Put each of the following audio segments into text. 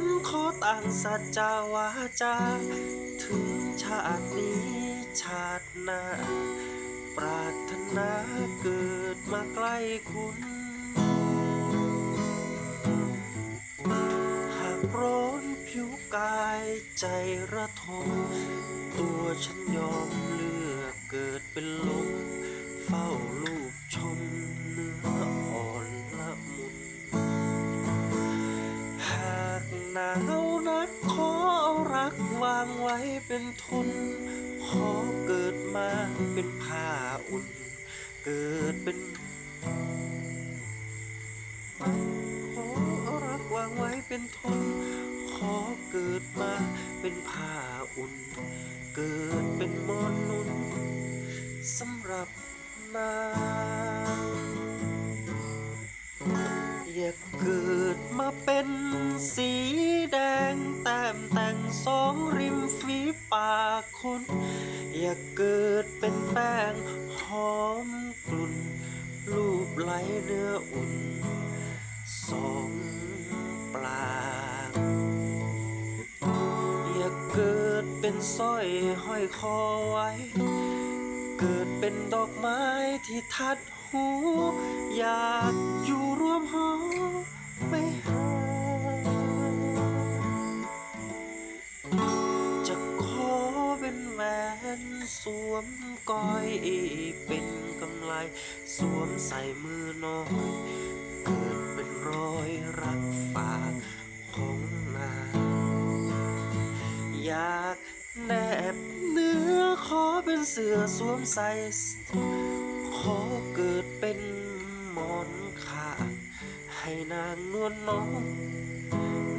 ันขอตั้งสัจจาวาจา ถึงชาตินี้ชาติหน้า ปรารถนาเกิดมาใกล้คุณ หากร้อนผิวกายใจระทม ตัวฉันยอมเลือกเกิดเป็นลม เฝ้าลูกชม วางไว้เป็นทุน ขอเกิดมาเป็นผ้าอุ่น เกิดเป็นขอรักวางไว้เป็นทุน ขอเกิดมาเป็นผ้าอุ่น เกิดเป็นมอนนุนสำหรับนา ยากเกิดมาเป็นสีแดง แต้มแต่งสองริมฝีปากคุณอยากเกิดเป็นแป้งหอมกลุ่น รูปไหลเนื้ออุ่นสองปลาอยากเกิดเป็นสร้อยห้อยคอไว้ เกิดเป็นดอกไม้ที่ทัดหูอยาก วนสวมก้อยเป็นกำไล สวมใส่มือน้อย เกิดเป็นรอยรักฝากของนางอยากแนบเนื้อขอเป็นเสื้อสวมใส่ ขอเกิดเป็นหมอนขาให้นางนวลน้อง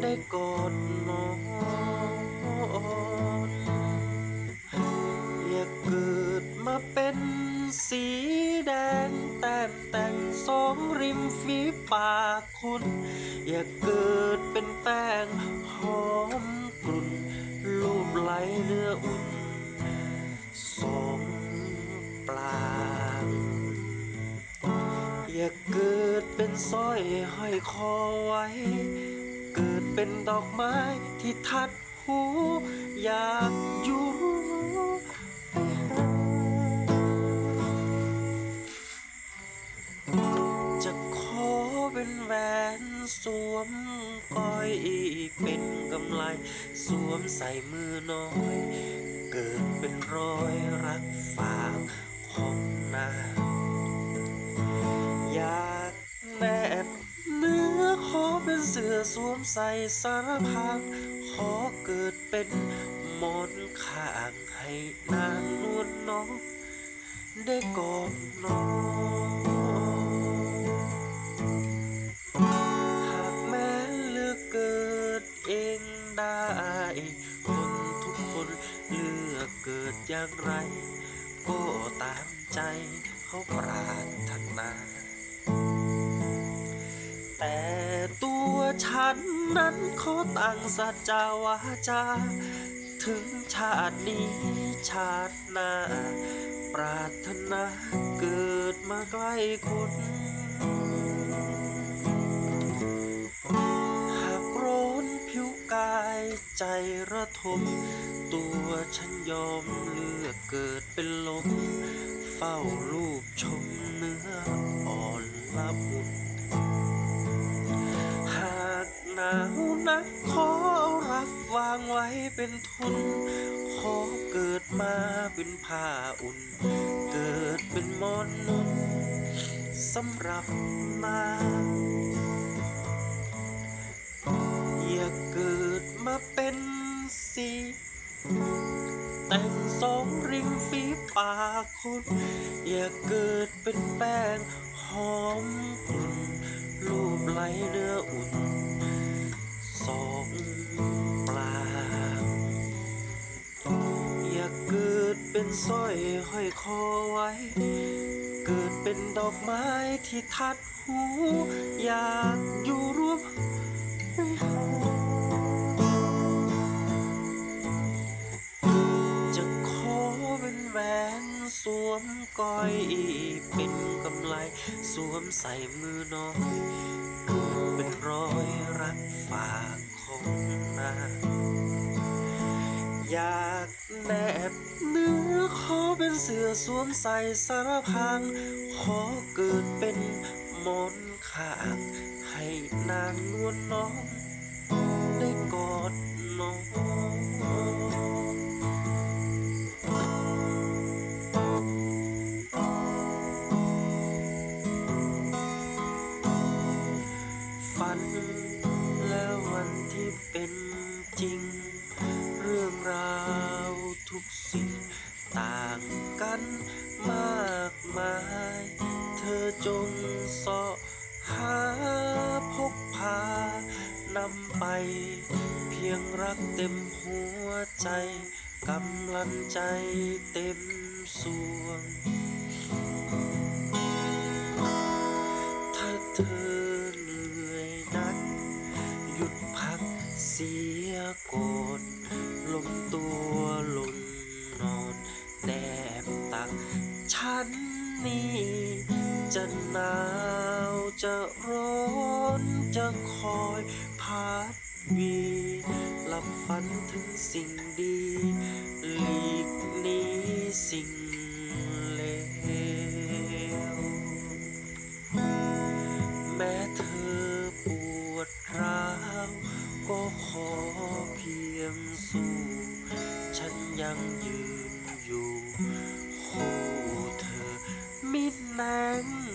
ได้กอด ปากคุณอยากเกิดเป็นแป้งหอมกลุ่นรูปไหลเนื้ออุ่นสองปลาอยาเกิดเป็นสร้อยห้อยคอไว้ เกิดเป็นดอกไม้ที่ทัดหูอยาก สวมใส่มือน้อย เกิดเป็นรอยรักฝากของนางอยากแนบเนื้อขอเป็นเสื้อสวมใส่สารพรางขอเกิดเป็นมอนข้างให้นางนวลน้องได้กอดน้อง อย่างไร ก็ตามใจเขาปรารถนา แต่ตัวฉันนั้นขอตั้งสัจจาวาจา ถึงชาตินี้ชาติหน้า ปรารถนาเกิดมาใกล้คุณหากร้อนผิวกายใจระทม ตัวฉันยอมเลือกเกิดเป็นลม เฝ้ารูปชมเนื้ออ่อนละมุนหากหนาวนักขอรักวางไว้เป็นทุน ขอเกิดมาเป็นผ้าอุ่น เกิดเป็นมอนนุนสำหรับนาอย่าเกิดมาเป็นสี แต่งสองริมฝีปากคุณอยากเกิดเป็นแป้งหอมกลุ่นรูปไหลเนื้ออุ่นสองปลางอยากเกิดเป็นสร้อยห้อยคอไว้ เกิดเป็นดอกไม้ที่ทัดหู อยากอยู่ร่วม วมก้อยเป็นกำไลสวมใส่มือน้อยเกิดเป็นรอยรักฝากของนาอยากแนบเนื้อขอเป็นเสื้อสวมใส่สารพังขอเกิดเป็นมอนข้างให้นางนวลน้องได้กอดน้อง จงเสาะหาพกพานำไป เพียงรักเต็มหัวใจกำลังใจเต็มสวง ถ้าเธอเหนื่อยนัก หยุดพักเสีย จะหนาวจะร้อนจะคอยพัดวีหลับฝันถึงสิ่งดีหลีกหนีสิ่งเลวแม้เธอปวดร้าวก็ขอเพียงสู้ ฉันยังยืนอยู่คู่เธอมิดแนง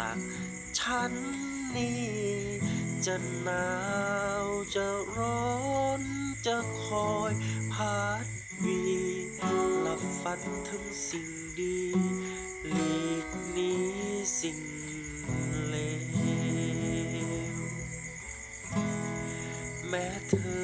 ตักฉันนี่จะหนาวจะร้อนจะคอยพัดวีหลับฝันถึงสิ่งดีหลีกนี้สิ่งเลวแม้เธอ